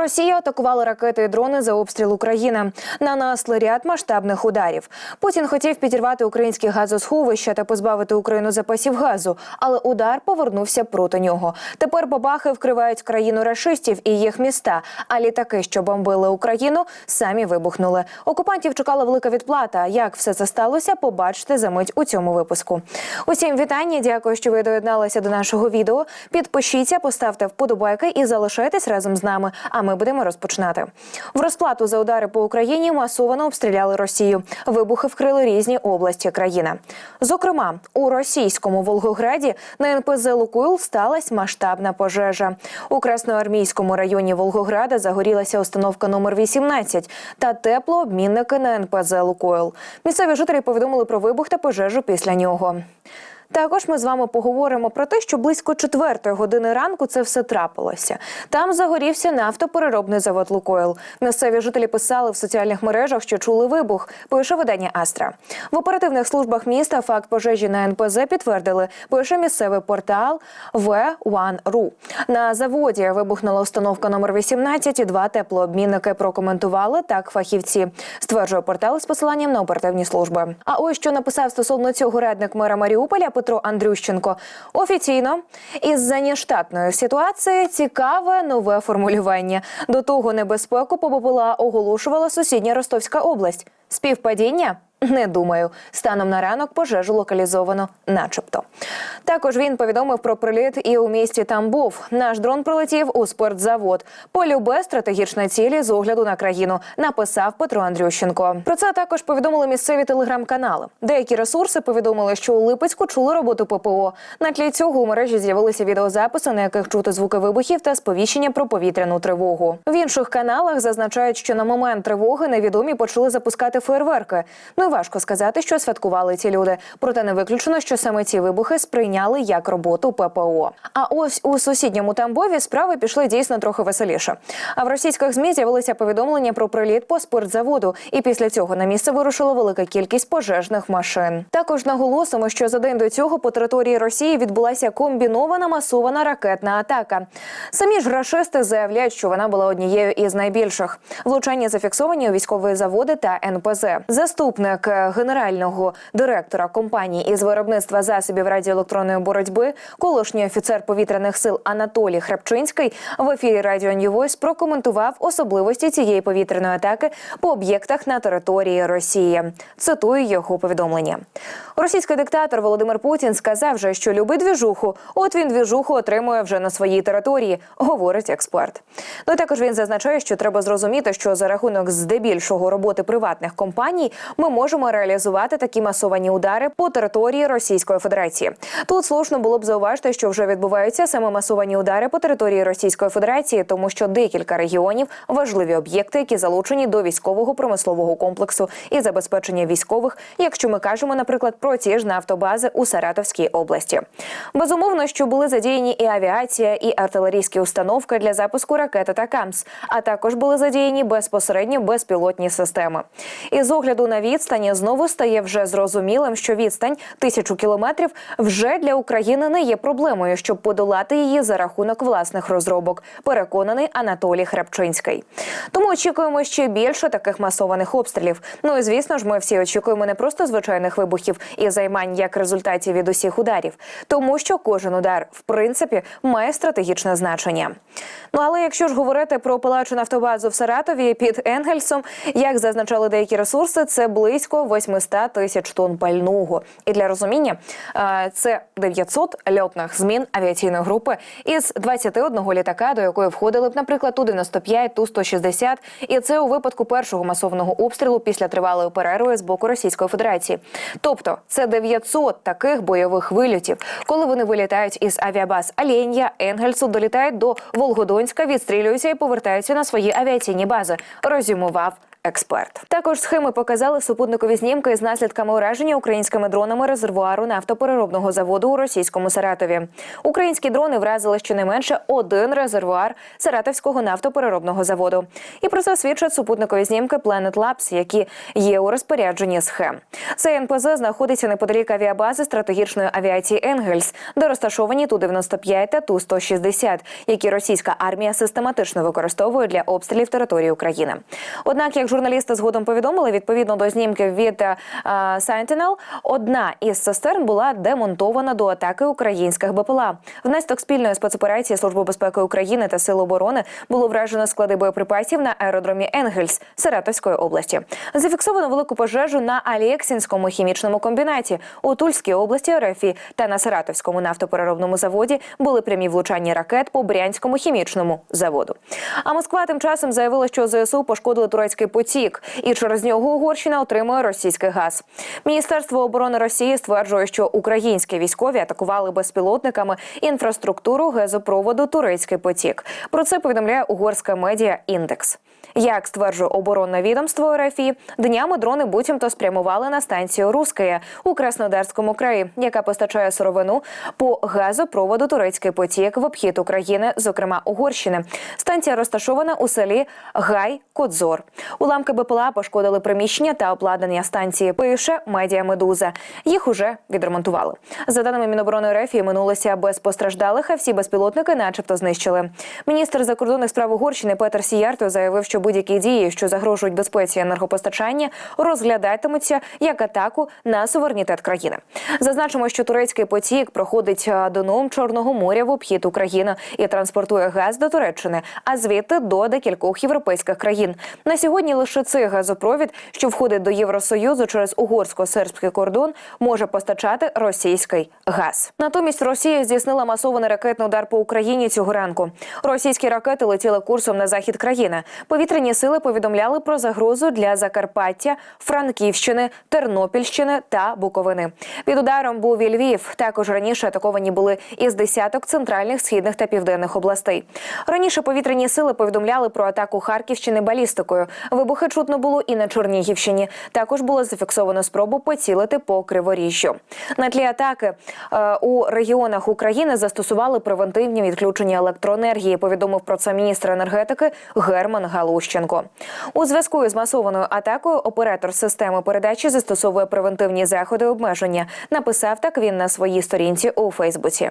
Росія атакувала ракети і дрони за обстріл України. Нанесли ряд масштабних ударів. Путін хотів підірвати українські газосховища та позбавити Україну запасів газу, але удар повернувся проти нього. Тепер бабахи вкривають країну рашистів і їх міста. А літаки, що бомбили Україну, самі вибухнули. Окупантів чекала велика відплата. Як все це сталося? Побачите за мить у цьому випуску. Усім вітання. Дякую, що ви доєдналися до нашого відео. Підпишіться, поставте вподобайки і залишайтесь разом з нами. А ми будемо розпочинати. В розплату за удари по Україні масово обстріляли Росію. Вибухи вкрили різні області країни. Зокрема, у російському Волгограді на НПЗ Лукойл сталася масштабна пожежа. У Красноармійському районі Волгограда загорілася установка номер 18 та теплообмінники на НПЗ Лукойл. Місцеві жителі повідомили про вибух та пожежу після нього. Також ми з вами поговоримо про те, що близько четвертої години ранку це все трапилося. Там загорівся нафтопереробний завод Лукойл. Місцеві жителі писали в соціальних мережах, що чули вибух. Пише видання Астра. В оперативних службах міста факт пожежі на НПЗ підтвердили. Пише місцевий портал V1.ru. На заводі вибухнула установка номер 18 і два теплообмінники прокоментували так фахівці. Стверджує портал з посиланням на оперативні служби. А ось що написав стосовно цього радник мера Маріуполя Петро Андрющенко. Офіційно із за нештатної ситуації цікаве нове формулювання. До того небезпеку побула оголошувала сусідня Ростовська область. Співпадіння? Не думаю. Станом на ранок пожежу локалізовано, начебто. Також він повідомив про приліт і у місті Тамбов. Наш дрон прилетів у спортзавод. Полюбе стратегічні цілі з огляду на країну. Написав Петро Андрющенко. Про це також повідомили місцеві телеграм-канали. Деякі ресурси повідомили, що у Липецьку чули роботу ППО. На тлі цього у мережі з'явилися відеозаписи, на яких чути звуки вибухів та сповіщення про повітряну тривогу. В інших каналах зазначають, що на момент тривоги невідомі почали запускати фейерверки. Ну важко сказати, що святкували ці люди. Проте не виключено, що саме ці вибухи сприйняли як роботу ППО. А ось у сусідньому Тамбові справи пішли дійсно трохи веселіше. А в російських змі з'явилися повідомлення про приліт по спиртзаводу, і після цього на місце вирушила велика кількість пожежних машин. Також наголосимо, що за день до цього по території Росії відбулася комбінована масована ракетна атака. Самі ж рашисти заявляють, що вона була однією із найбільших. Влучання зафіксовані у військові заводи та НПЗ. Заступник генерального директора компанії із виробництва засобів радіоелектронної боротьби, колишній офіцер повітряних сил Анатолій Храпчинський в ефірі Радіо Ньювойс прокоментував особливості цієї повітряної атаки по об'єктах на території Росії. Цитую його повідомлення. Російський диктатор Володимир Путін сказав, же, що любить двіжуху, от він двіжуху отримує вже на своїй території, говорить експерт. Ну також він зазначає, що треба зрозуміти, що за рахунок здебільшого роботи приватних компаній ми можемо реалізувати такі масовані удари по території Російської Федерації. Тут слушно було б зауважити, що вже відбуваються саме масовані удари по території Російської Федерації, тому що декілька регіонів важливі об'єкти, які залучені до військового промислового комплексу і забезпечення військових, якщо ми кажемо, наприклад, про ті ж нафтобази у Саратовській області. Безумовно, що були задіяні і авіація, і артилерійські установки для запуску ракети та КАМС, а також були задіяні безпосередньо безпілотні системи. І з огляду на відстані знову стає вже зрозумілим, що відстань тисячу кілометрів вже для України не є проблемою, щоб подолати її за рахунок власних розробок. Переконаний Анатолій Храпчинський. Тому очікуємо ще більше таких масованих обстрілів. Ну і звісно ж, ми всі очікуємо не просто звичайних вибухів і займань як результатів від усіх ударів, тому що кожен удар, в принципі, має стратегічне значення. Ну але якщо ж говорити про палачу нафтобазу в Саратові під Енгельсом, як зазначали деякі ресурси, це близько 800 тисяч тонн пального. І для розуміння е, це 900 льотних змін авіаційної групи із 21 літака, до якої входили б, наприклад, ту 95 ту 160 І це у випадку першого масовного обстрілу після тривалої перерви з боку Російської Федерації. Тобто це 900 таких бойових вильотів, коли вони вилітають із авіабаз Аленія, Енгельсу, долітають до Волгодонська, відстрілюються і повертаються на свої авіаційні бази. Резюмував експерт. Також схеми показали супутникові знімки з наслідками ураження українськими дронами резервуару нафтопереробного заводу у російському Саратові. Українські дрони вразили щонайменше один резервуар Саратовського нафтопереробного заводу. І про це свідчать супутникові знімки Planet Labs, які є у розпорядженні схем. Цей НПЗ знаходиться неподалік авіабази стратегічної авіації Енгельс, де розташовані Ту-95 та Ту-160, які російська армія систематично використовує для обстрілів території України. Однак, як журналісти згодом повідомили, відповідно до знімків від е, Sentinel, одна із цистерн була демонтована до атаки українських БПЛА. Внаслідок спільної спецоперації Служби безпеки України та Сил оборони було вражено склади боєприпасів на аеродромі Енгельс Саратовської області. Зафіксовано велику пожежу на Алєксінському хімічному комбінаті у Тульській області РФ та на Саратовському нафтопереробному заводі були прямі влучання ракет по Брянському хімічному заводу. А Москва тим часом заявила, що ЗСУ пошкодили турецький потік, і через нього Угорщина отримує російський газ. Міністерство оборони Росії стверджує, що українські військові атакували безпілотниками інфраструктуру газопроводу Турецький потік. Про це повідомляє угорська медіа індекс. Як стверджує оборонне відомство РФІ, днями дрони буцімто спрямували на станцію Рускає у Краснодарському краї, яка постачає сировину по газопроводу Турецький потік в обхід України, зокрема Угорщини. Станція розташована у селі Гай Кодзор. Уламки БПЛА пошкодили приміщення та обладнання станції. Пише медіа Медуза. Їх уже відремонтували. За даними Міноборони РФ, минулося без постраждалих, а всі безпілотники, начебто, знищили. Міністр закордонних справ Угорщини Петер Сіярто заявив, що будь-які дії, що загрожують безпеці енергопостачання, розглядатимуться як атаку на суверенітет країни. Зазначимо, що турецький потік проходить доном Чорного моря в обхід України і транспортує газ до Туреччини, а звідти до декількох європейських країн. На сьогодні лише цей газопровід, що входить до Євросоюзу через угорсько-сербський кордон, може постачати російський газ. Натомість Росія здійснила масований ракетний удар по Україні цього ранку. Російські ракети летіли курсом на захід країни. Повітряні сили повідомляли про загрозу для Закарпаття, Франківщини, Тернопільщини та Буковини. Під ударом був і Львів. Також раніше атаковані були із десяток центральних, східних та південних областей. Раніше повітряні сили повідомляли про атаку Харківщини балістикою. Вибухи чутно було і на Чернігівщині. Також було зафіксовано спробу поцілити по Криворіжжю. На тлі атаки е, у регіонах України застосували превентивні відключення електроенергії. Повідомив про це міністр енергетики Герман Галущенко. У зв'язку із масованою атакою оператор системи передачі застосовує превентивні заходи обмеження. Написав так він на своїй сторінці у Фейсбуці.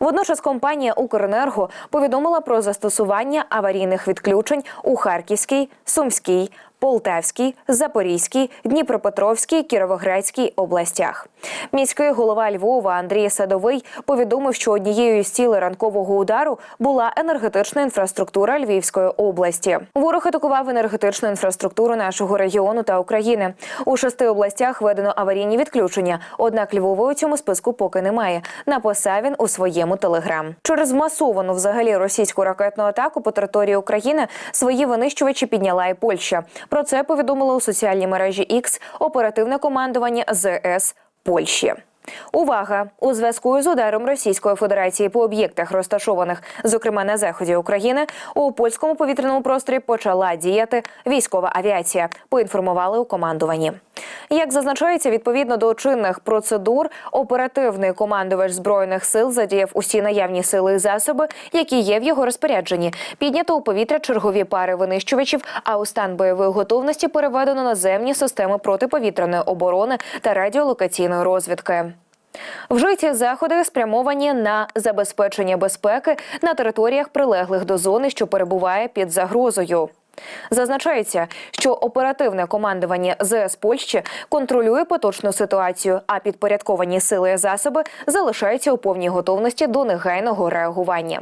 Водночас компанія Укренерго повідомила про застосування аварійних відключень у Харківській, Сумській. Полтавській, Запорізькій, Дніпропетровській, Кіровоградській областях. Міський голова Львова Андрій Садовий повідомив, що однією з цілей ранкового удару була енергетична інфраструктура Львівської області. Ворог атакував енергетичну інфраструктуру нашого регіону та України. У шести областях введено аварійні відключення. Однак Львова у цьому списку поки немає. Написав він у своєму телеграм. Через масовану взагалі російську ракетну атаку по території України свої винищувачі підняла і Польща. Про це повідомило у соціальній мережі X оперативне командування ЗС Польщі. Увага! У зв'язку з ударом Російської Федерації по об'єктах, розташованих, зокрема на заході України, у польському повітряному просторі почала діяти військова авіація. Поінформували у командуванні. Як зазначається, відповідно до чинних процедур, оперативний командувач збройних сил задіяв усі наявні сили і засоби, які є в його розпорядженні. Піднято у повітря чергові пари винищувачів, а у стан бойової готовності переведено наземні системи протиповітряної оборони та радіолокаційної розвідки. Вжиті заходи спрямовані на забезпечення безпеки на територіях, прилеглих до зони, що перебуває під загрозою. Зазначається, що оперативне командування ЗС Польщі контролює поточну ситуацію, а підпорядковані сили і засоби залишаються у повній готовності до негайного реагування.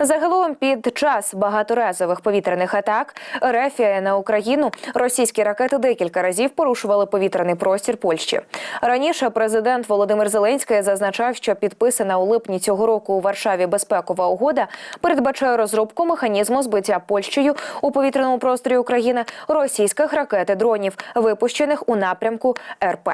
Загалом під час багаторазових повітряних атак РФ на Україну російські ракети декілька разів порушували повітряний простір Польщі. Раніше президент Володимир Зеленський зазначав, що підписана у липні цього року у Варшаві безпекова угода передбачає розробку механізму збиття Польщею у повітряну повітряному просторі України російських ракет і дронів, випущених у напрямку РП.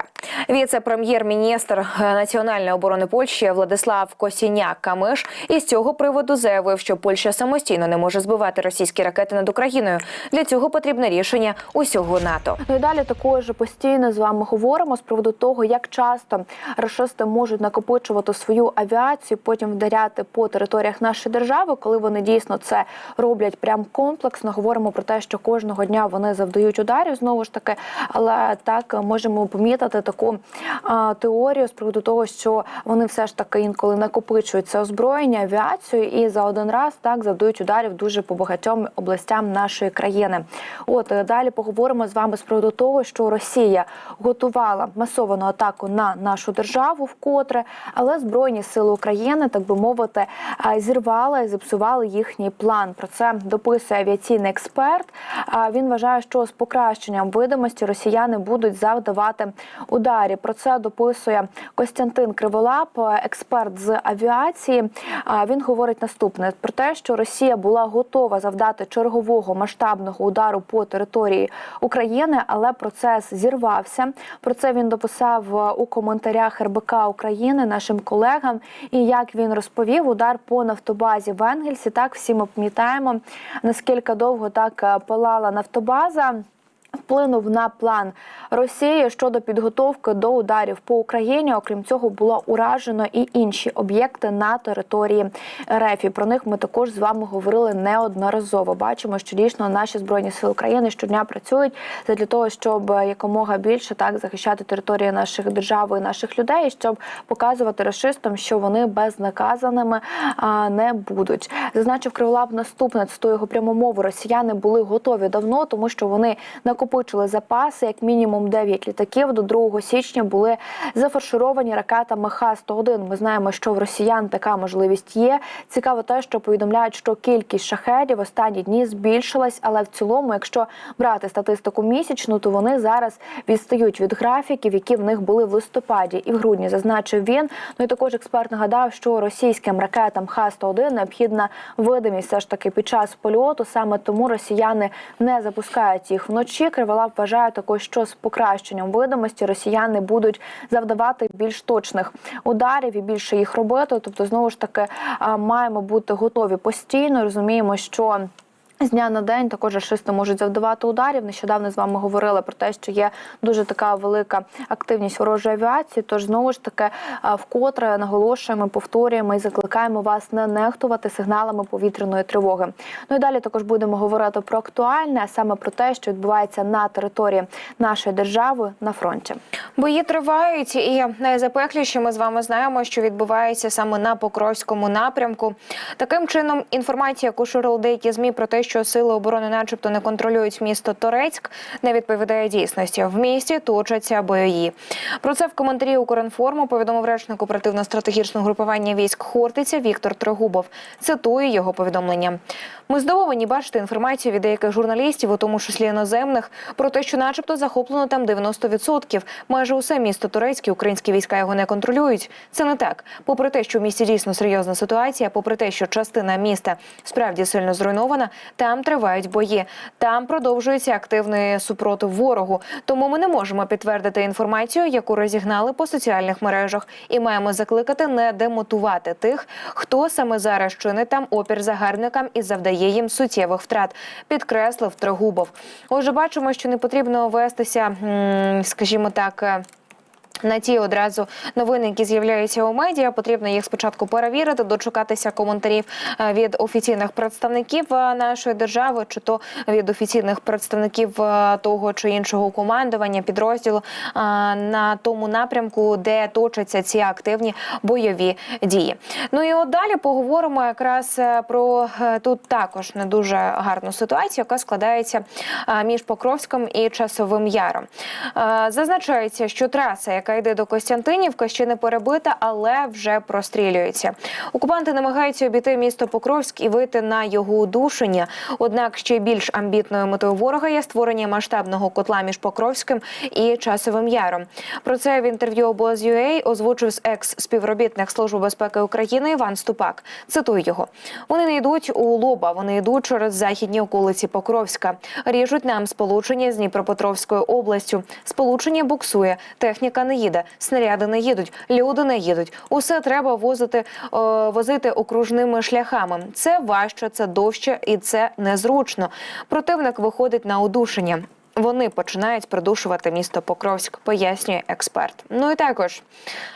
Віце-прем'єр-міністр національної оборони Польщі Владислав Косіняк Камиш із цього приводу заявив, що Польща самостійно не може збивати російські ракети над Україною. Для цього потрібне рішення усього НАТО. Ну і далі також постійно з вами говоримо з приводу того, як часто рашисти можуть накопичувати свою авіацію, потім вдаряти по територіях нашої держави, коли вони дійсно це роблять прям комплексно. Говоримо про те, що кожного дня вони завдають ударів знову ж таки, але так можемо помітити таку а, теорію з приводу того, що вони все ж таки інколи накопичують це озброєння, авіацію і за один раз так завдають ударів дуже по багатьом областям нашої країни. От е, далі поговоримо з вами з приводу того, що Росія готувала масовану атаку на нашу державу вкотре, але збройні сили України, так би мовити, зірвали, зіпсували їхній план. Про це дописує авіаційний експерт. А, Він вважає, що з покращенням видимості росіяни будуть завдавати ударі. Про це дописує Костянтин Криволап, експерт з авіації. Він говорить наступне про те, що Росія була готова завдати чергового масштабного удару по території України, але процес зірвався. Про це він дописав у коментарях РБК України нашим колегам. І як він розповів, удар по нафтобазі в Енгельсі. Так всі ми пам'ятаємо наскільки довго так е, палала нафтобаза. Вплинув на план Росії щодо підготовки до ударів по Україні. Окрім цього, було уражено і інші об'єкти на території РФ. І Про них ми також з вами говорили неодноразово. Бачимо, що дійсно наші збройні сили України щодня працюють для того, щоб якомога більше так захищати території наших держав і наших людей, щоб показувати расистам, що вони безнаказаними не будуть. Зазначив Криволап наступне цитую його пряму мову. Росіяни були готові давно, тому що вони накопичили запаси, як мінімум 9 літаків. До 2 січня були зафаршировані ракетами Х-101. Ми знаємо, що в росіян така можливість є. Цікаво те, що повідомляють, що кількість шахедів останні дні збільшилась, але в цілому, якщо брати статистику місячну, то вони зараз відстають від графіків, які в них були в листопаді і в грудні. Зазначив він. Ну і також експерт нагадав, що російським ракетам Х-101 необхідна видимість все ж таки під час польоту. Саме тому росіяни не запускають їх вночі. Криволап вважає також, що з покращенням видимості росіяни будуть завдавати більш точних ударів і більше їх робити. Тобто, знову ж таки, маємо бути готові постійно. Розуміємо, що. З дня на день також рашисти можуть завдавати ударів. Нещодавно з вами говорили про те, що є дуже така велика активність ворожої авіації. Тож знову ж таки вкотре наголошуємо, повторюємо і закликаємо вас не нехтувати сигналами повітряної тривоги. Ну і далі також будемо говорити про актуальне, а саме про те, що відбувається на території нашої держави на фронті. Бої тривають, і найзапекліше ми з вами знаємо, що відбувається саме на Покровському напрямку. Таким чином, інформація, яку ширили деякі змі про те, що сили оборони, начебто, не контролюють місто Торецьк, не відповідає дійсності. В місті точаться бої. Про це в коментарі Укрінформу повідомив речник оперативно-стратегічного групування військ Хортиця Віктор Трегубов. Цитую його повідомлення. Ми здивовані бачити інформацію від деяких журналістів, у тому числі іноземних, про те, що, начебто, захоплено там 90%. Майже усе місто Турецьке, українські війська його не контролюють. Це не так. Попри те, що в місті дійсно серйозна ситуація, попри те, що частина міста справді сильно зруйнована, там тривають бої. Там продовжується активний супротив ворогу. Тому ми не можемо підтвердити інформацію, яку розігнали по соціальних мережах, і маємо закликати не демотувати тих, хто саме зараз чинить там опір загарбникам і завдає їм суттєвих втрат. Підкреслив Трегубов. Отже, бачимо, що не потрібно вестися, скажімо так. На ті одразу новини, які з'являються у медіа, потрібно їх спочатку перевірити, дочекатися коментарів е, від офіційних представників е, нашої держави, чи то від офіційних представників е, того чи іншого командування підрозділу на тому напрямку, де точаться ці активні бойові дії. Ну і от далі поговоримо якраз про тут також не дуже гарну ситуацію, яка складається між Покровськом і Часовим Яром. Зазначається, що траса, яка яка йде до Костянтинівки, ще не перебита, але вже прострілюється. Окупанти намагаються обійти місто Покровськ і вийти на його удушення. Однак ще більш амбітною метою ворога є створення масштабного котла між Покровським і Часовим Яром. Про це в інтерв'ю обоз.ua озвучив екс-співробітник Служби безпеки України Іван Ступак. Цитую його: вони не йдуть у лоба, вони йдуть через західні околиці Покровська. Ріжуть нам сполучення з Дніпропетровською областю. Сполучення буксує, техніка не їде, снаряди не їдуть, люди не їдуть. Усе треба возити, е, возити окружними шляхами. Це важче, це довше і це незручно. Противник виходить на удушення. Вони починають придушувати місто Покровськ, пояснює експерт. Ну і також,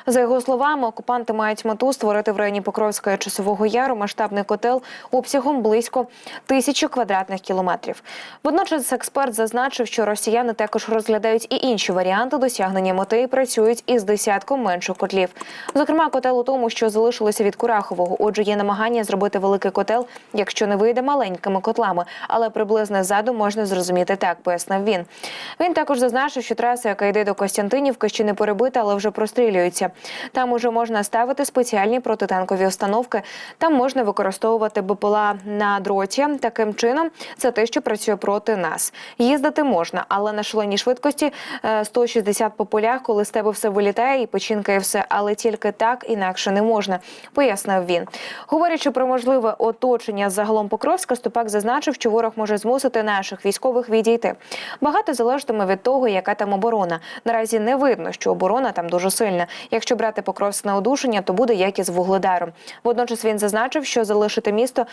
за його словами, окупанти мають мету створити в районі Покровська Часового Яру масштабний котел обсягом близько тисячі квадратних кілометрів. Водночас експерт зазначив, що росіяни також розглядають і інші варіанти досягнення мети і працюють із десятком менших котлів. Зокрема, котел у тому, що залишилося від Курахового. Отже, є намагання зробити великий котел, якщо не вийде маленькими котлами, але приблизно ззаду можна зрозуміти так, пояснив він. Він також зазначив, що траса, яка йде до Костянтинівки, ще не перебита, але вже прострілюється. Там уже можна ставити спеціальні протитанкові установки. Там можна використовувати БПЛА на дроті. Таким чином, це те, що працює проти нас. Їздити можна, але на шаленій швидкості е, 160 по полях, коли з тебе все вилітає і печінкає все, але тільки так інакше не можна, пояснив він. Говорячи про можливе оточення загалом Покровська, Ступак зазначив, що ворог може змусити наших військових відійти. Багато залежатиме від того, яка там оборона. Наразі не видно, що оборона там дуже сильна. Якщо брати Покровськ на одушення, то буде як із вугледаром. Водночас він зазначив, що залишити місто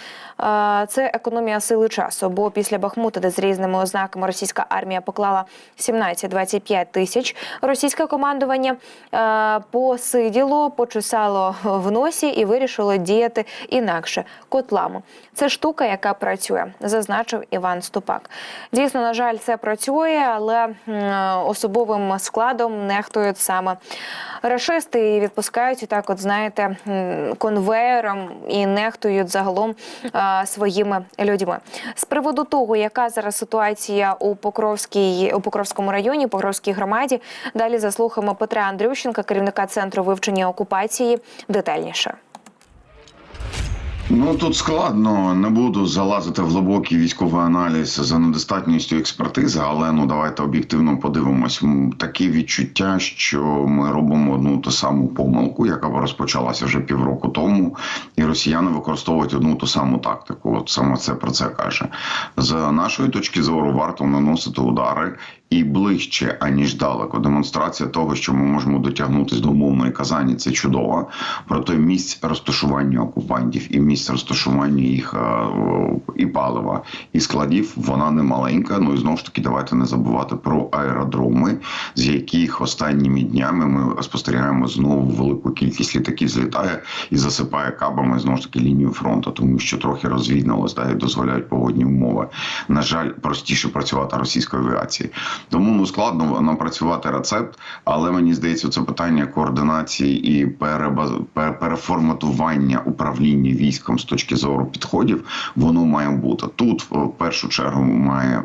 це економія сили часу. Бо після Бахмута, де з різними ознаками російська армія поклала 17-25 тисяч, російське командування посиділо, почесало в носі і вирішило діяти інакше котлами. Це штука, яка працює, зазначив Іван Ступак. Дійсно, на жаль, це працює, але особовим складом нехтують саме рашисти і відпускають так, от знаєте, конвеєром і нехтують загалом своїми людьми. З приводу того, яка зараз ситуація у Покровській у Покровському районі, Покровській громаді, далі заслухаємо Петра Андрющенка, керівника центру вивчення окупації, детальніше. Ну тут складно, не буду залазити в глибокий військовий аналіз за недостатністю експертизи, але ну давайте об'єктивно подивимось. Таке відчуття, що ми робимо одну ту саму помилку, яка розпочалася вже півроку тому, і росіяни використовують одну ту саму тактику. От саме це про це каже. З нашої точки зору варто наносити удари і ближче аніж далеко. Демонстрація того, що ми можемо дотягнутися до умовної Казані, це чудово. Проте місць розташування окупантів і місць розташування їх е, і палива, і складів вона не маленька. Ну і знову ж таки, давайте не забувати про аеродроми, з яких останніми днями ми спостерігаємо знову велику кількість літаків злітає і засипає кабами знову ж таки лінію фронту, тому що трохи розвідналось да, дозволяють погодні умови. На жаль, простіше працювати російської авіації. Тому ну складно напрацювати рецепт, але мені здається, це питання координації і перебаз... переформатування управління військом з точки зору підходів, воно має бути тут. В першу чергу має.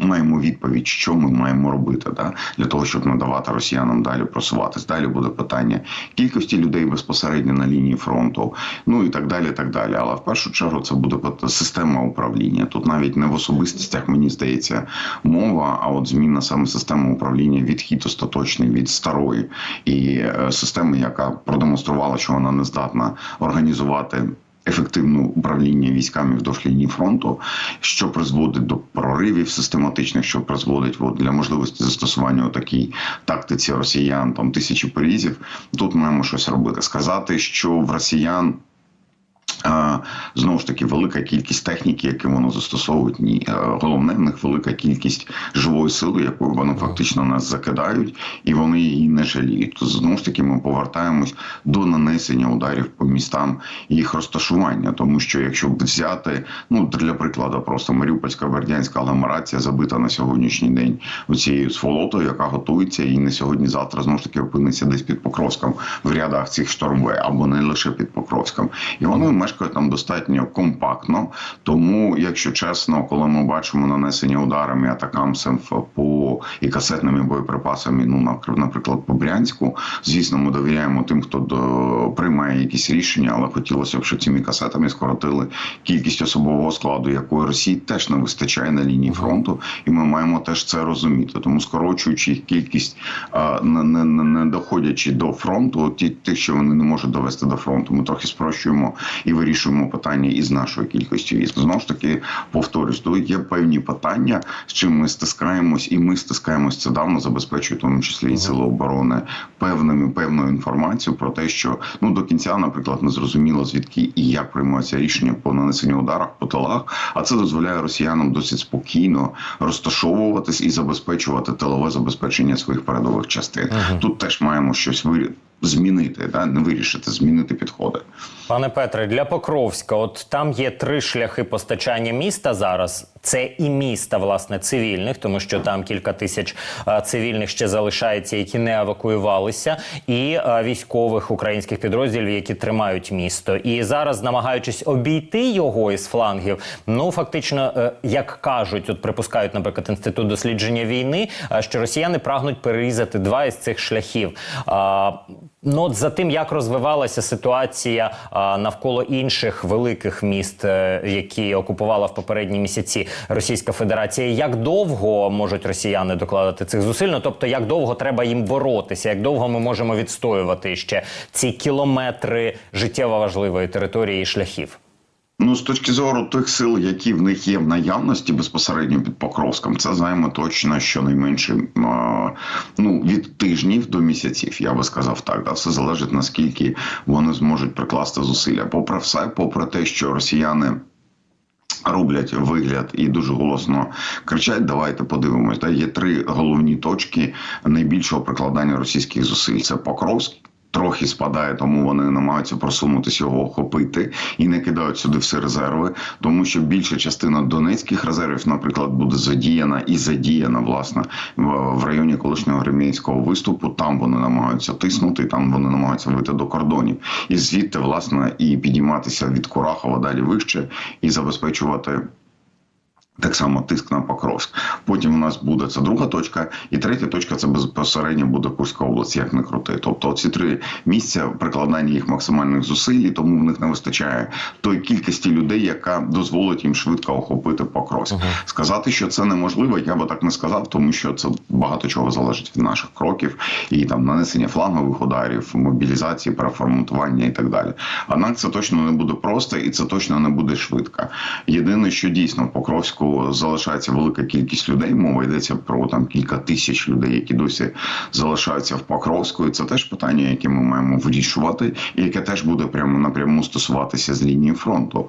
Маємо відповідь, що ми маємо робити, да? для того, щоб надавати росіянам далі просуватись. Далі буде питання кількості людей безпосередньо на лінії фронту, ну і так далі. так далі. Але в першу чергу це буде система управління. Тут навіть не в особистостях, мені здається, мова, а от зміна саме системи управління, відхід остаточний від старої і е, системи, яка продемонструвала, що вона не здатна організувати. Ефективне управління військами вдовж лінії фронту, що призводить до проривів систематичних, що призводить от, для можливості застосування такій тактиці росіян там тисячі порізів. Тут маємо щось робити. Сказати, що в росіян. Знову ж таки, велика кількість техніки, яку вони застосовують. Ні, Е, головне в них велика кількість живої сили, якою вони фактично нас закидають, і вони її не жаліють. То знову ж таки, ми повертаємось до нанесення ударів по містам і їх розташування. Тому що якщо взяти, ну для прикладу, просто Маріупольська Бердянська агломерація забита на сьогоднішній день цією сволотою, яка готується, і не сьогодні-завтра знову ж таки опиниться десь під Покровськом в рядах цих штормве, або не лише під Покровськом. І вони мешкають там достатньо компактно. Тому, якщо чесно, коли ми бачимо нанесення ударами атакамсом по і касетними боєприпасами, ну напр- наприклад, по Брянську, звісно, ми довіряємо тим, хто до, приймає якісь рішення, але хотілося б, щоб цими касетами скоротили кількість особового складу, якої Росії теж не вистачає на лінії фронту, і ми маємо теж це розуміти. Тому скорочуючи їх кількість, не, не, не, не доходячи до фронту, ті, ті, що вони не можуть довести до фронту, ми трохи спрощуємо і вирішуємо питання із нашою кількістю військ. Знову ж таки, повторюсь, то є певні питання, з чим ми стискаємось, і ми стискаємось це давно забезпечує, в тому числі і сили оборони певними певною інформацією про те, що ну до кінця, наприклад, не зрозуміло звідки і як приймаються рішення по нанесенню ударах по тилах. А це дозволяє росіянам досить спокійно розташовуватись і забезпечувати тилове забезпечення своїх передових частин. Тут теж маємо щось вирі... змінити, да не вирішити, змінити підходи. Пане Петре, для Покровська, от там є три шляхи постачання міста зараз. Це і міста, власне, цивільних, тому що там кілька тисяч е, цивільних ще залишається, які не евакуювалися, і е, військових українських підрозділів, які тримають місто. І зараз, намагаючись обійти його із флангів, ну фактично, е, як кажуть, от припускають, наприклад, інститут дослідження війни, що росіяни прагнуть перерізати два із цих шляхів. А, Ну, от за тим, як розвивалася ситуація а, навколо інших великих міст, е, які окупувала в попередні місяці Російська Федерація, як довго можуть росіяни докладати цих зусиль? Ну, тобто, як довго треба їм боротися, як довго ми можемо відстоювати ще ці кілометри життєво важливої території і шляхів? Ну, з точки зору тих сил, які в них є в наявності безпосередньо під Покровськом, це займе точно щонайменше ну, від тижнів до місяців. Я би сказав так. Да? Все залежить наскільки вони зможуть прикласти зусилля. Попри все, попри те, що росіяни. Роблять вигляд і дуже голосно кричать. Давайте подивимось. Да? Є три головні точки найбільшого прикладання російських зусиль. Це Покровськ. Трохи спадає, тому вони намагаються просунутися його охопити і не кидають сюди всі резерви, тому що більша частина донецьких резервів, наприклад, буде задіяна і задіяна власне в- районі колишнього гремінського виступу. Там вони намагаються тиснути, там вони намагаються вийти до кордонів, і звідти власне і підійматися від Курахова далі вище і забезпечувати. Так само тиск на Покровськ. Потім у нас буде це друга точка, і третя точка це безпосередньо буде Курська область, як не крути. Тобто ці три місця прикладання їх максимальних зусиль, і тому в них не вистачає той кількості людей, яка дозволить їм швидко охопити Покровськ. Сказати, що це неможливо, я би так не сказав, тому що це багато чого залежить від наших кроків і там нанесення флангових ударів, мобілізації, переформатування і так далі. Однак це точно не буде просто і це точно не буде швидко. Єдине, що дійсно в Залишається велика кількість людей. Мова йдеться про там кілька тисяч людей, які досі залишаються в Покровську. І це теж питання, яке ми маємо вирішувати, і яке теж буде прямо напряму стосуватися з лінії фронту.